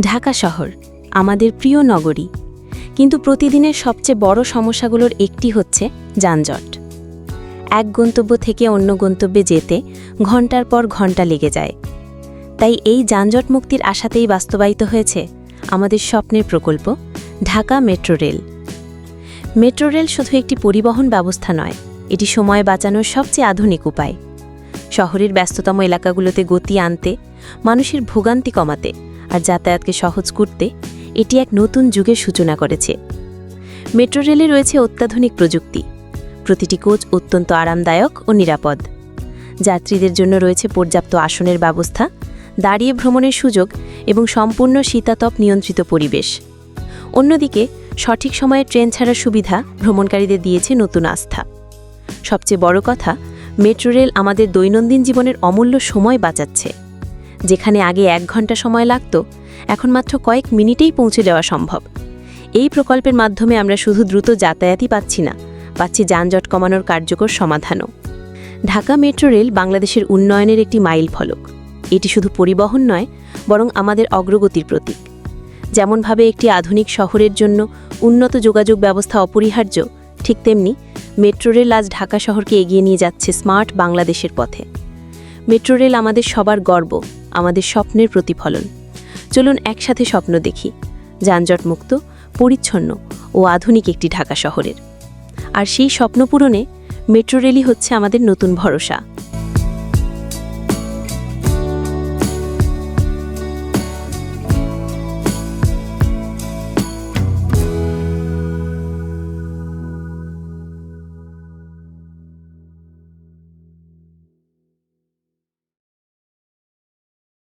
ঢাকা শহর, আমাদের প্রিয় নগরী। কিন্তু প্রতিদিনের সবচেয়ে বড় সমস্যাগুলোর একটি হচ্ছে যানজট। এক গন্তব্য থেকে অন্য গন্তব্যে যেতে ঘণ্টার পর ঘণ্টা লেগে যায়। তাই এই যানজট মুক্তির আশাতেই বাস্তবায়িত হয়েছে আমাদের স্বপ্নের প্রকল্প, Dhaka metro rail. Metro rail শুধু একটি পরিবহন ব্যবস্থা নয়, এটি সময় বাঁচানোর সবচেয়ে আধুনিক উপায়। শহরের ব্যস্ততম এলাকাগুলোতে গতি আনতে, মানুষের ভোগান্তি কমাতে আর যাতায়াতকে সহজ করতে এটি এক নতুন যুগের সূচনা করেছে। মেট্রো রেলে রয়েছে অত্যাধুনিক প্রযুক্তি। প্রতিটি কোচ অত্যন্ত আরামদায়ক ও নিরাপদ। যাত্রীদের জন্য রয়েছে পর্যাপ্ত আসনের ব্যবস্থা, দাঁড়িয়ে ভ্রমণের সুযোগ এবং সম্পূর্ণ শীতাতপ নিয়ন্ত্রিত পরিবেশ। অন্যদিকে, সঠিক সময়ে ট্রেন ছাড়ার সুবিধা ভ্রমণকারীদের দিয়েছে নতুন আস্থা। সবচেয়ে বড় কথা, মেট্রো রেল আমাদের দৈনন্দিন জীবনের অমূল্য সময় বাঁচাচ্ছে। যেখানে আগে এক ঘণ্টা সময় লাগত, এখন মাত্র কয়েক মিনিটেই পৌঁছে যাওয়া সম্ভব। এই প্রকল্পের মাধ্যমে আমরা শুধু দ্রুত যাতায়াতই পাচ্ছি না, পাচ্ছি যানজট কমানোর কার্যকর সমাধানও। ঢাকা মেট্রো রেল বাংলাদেশের উন্নয়নের একটি মাইল ফলক। এটি শুধু পরিবহন নয়, বরং আমাদের অগ্রগতির প্রতীক। যেমনভাবে একটি আধুনিক শহরের জন্য উন্নত যোগাযোগ ব্যবস্থা অপরিহার্য, ঠিক তেমনি মেট্রো রেল আজ ঢাকা শহরকে এগিয়ে নিয়ে যাচ্ছে স্মার্ট বাংলাদেশের পথে। মেট্রো রেল আমাদের সবার গর্ব, আমাদের স্বপ্নের প্রতিফলন। চলুন একসাথে স্বপ্ন দেখি। যানজটমুক্ত পরিচ্ছন্ন ও আধুনিক একটি ঢাকা শহরের। আর সেই স্বপ্ন পূরণে মেট্রো রেলই হচ্ছে আমাদের নতুন ভরসা।